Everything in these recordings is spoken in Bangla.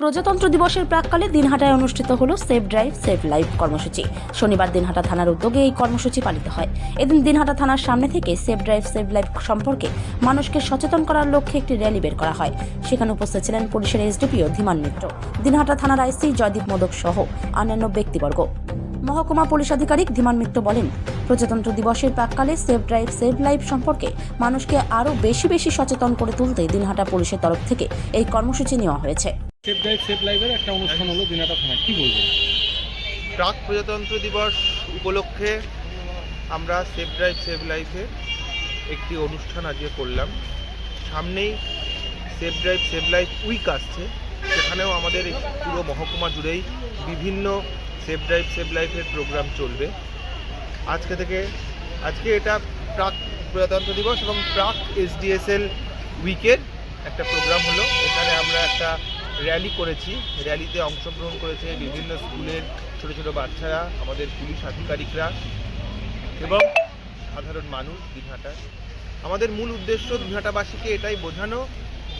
প্রজাতন্ত্র দিবসের প্রাককালে দিনহাটায় অনুষ্ঠিত হলো সেভ ড্রাইভ সেভ লাইফ কর্মসূচি। শনিবার দিনহাটা থানার উদ্যোগে এই কর্মসূচি পালিত হয়। এদিন দিনহাটা থানার সামনে থেকে সেভ ড্রাইভ সেভ লাইফ সম্পর্কে মানুষকে সচেতন করার লক্ষ্যে একটি র্যালি বের করা হয়। সেখানে উপস্থিত ছিলেন পুলিশের এসডিপিও ধীমান মিত্র। দিনহাটা থানার আইসি জয়দীপ মোদক সহ অন্যান্য ব্যক্তিবর্গ। মহকুমা পুলিশ আধিকারিক ধীমান মিত্র বলেন, প্রজাতন্ত্র দিবসের প্রাককালে সেভ ড্রাইভ সেভ লাইফ সম্পর্কে মানুষকে আরও বেশি বেশি সচেতন করে তুলতে দিনহাটা পুলিশের তরফ থেকে এই কর্মসূচি নেওয়া হয়েছে। সেফ ড্রাইভ সেফ লাইভের একটা অনুষ্ঠান হলো দিনাটা থানায়। প্রাক প্রজাতন্ত্র দিবস উপলক্ষে আমরা সেভ ড্রাইভ সেভ লাইফে একটি অনুষ্ঠান আজকে করলাম। সামনেই save drive save life week আসছে। সেখানেও আমাদের পুরো মহকুমা জুড়েই বিভিন্ন সেভ ড্রাইভ সেভ লাইফের প্রোগ্রাম চলবে। আজকে থেকে, আজকে এটা প্রাক প্রজাতন্ত্র দিবস এবং প্রাক এসডিএসএল উইকের একটা প্রোগ্রাম হলো। এখানে আমরা একটা র্যালি করেছি। র্যালিতে অংশগ্রহণ করেছে বিভিন্ন স্কুলের ছোট ছোট বাচ্চারা, আমাদের পুলিশ আধিকারিকরা এবং সাধারণ মানুষ দিনহাটা আমাদের মূল উদ্দেশ্য দীঘাটাবাসীকে এটাই বোঝানো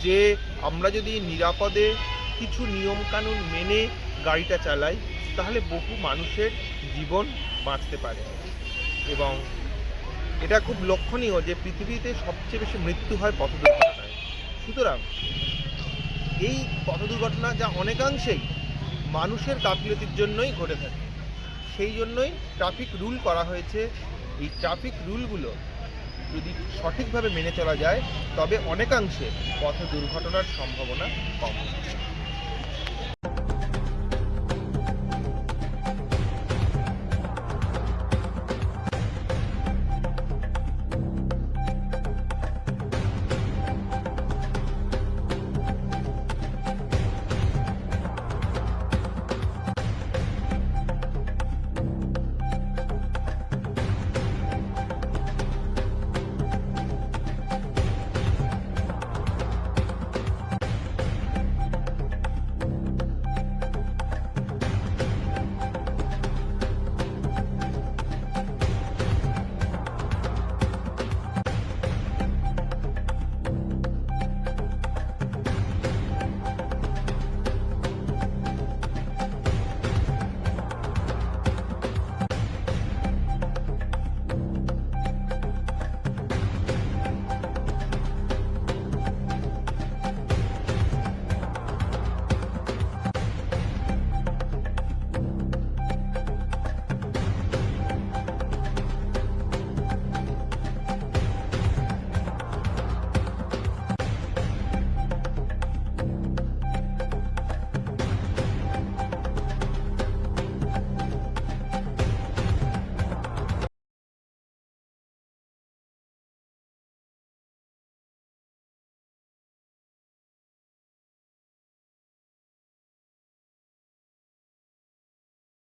যে আমরা যদি নিরাপদে কিছু নিয়মকানুন মেনে গাড়িটা চালাই, তাহলে বহু মানুষের জীবন বাঁচতে পারে। এবং এটা খুব লক্ষণীয় যে পৃথিবীতে সবচেয়ে বেশি মৃত্যু হয় পথ দুর্ঘটনায়। সুতরাং এই পথ দুর্ঘটনা যা অনেকাংশেই মানুষের গাফিলতির জন্যই ঘটে থাকে। সেই জন্যই ট্রাফিক রুল করা হয়েছে। এই ট্রাফিক রুলগুলো যদি সঠিকভাবে মেনে চলা যায়, তবে অনেকাংশে পথ দুর্ঘটনার সম্ভাবনা কম।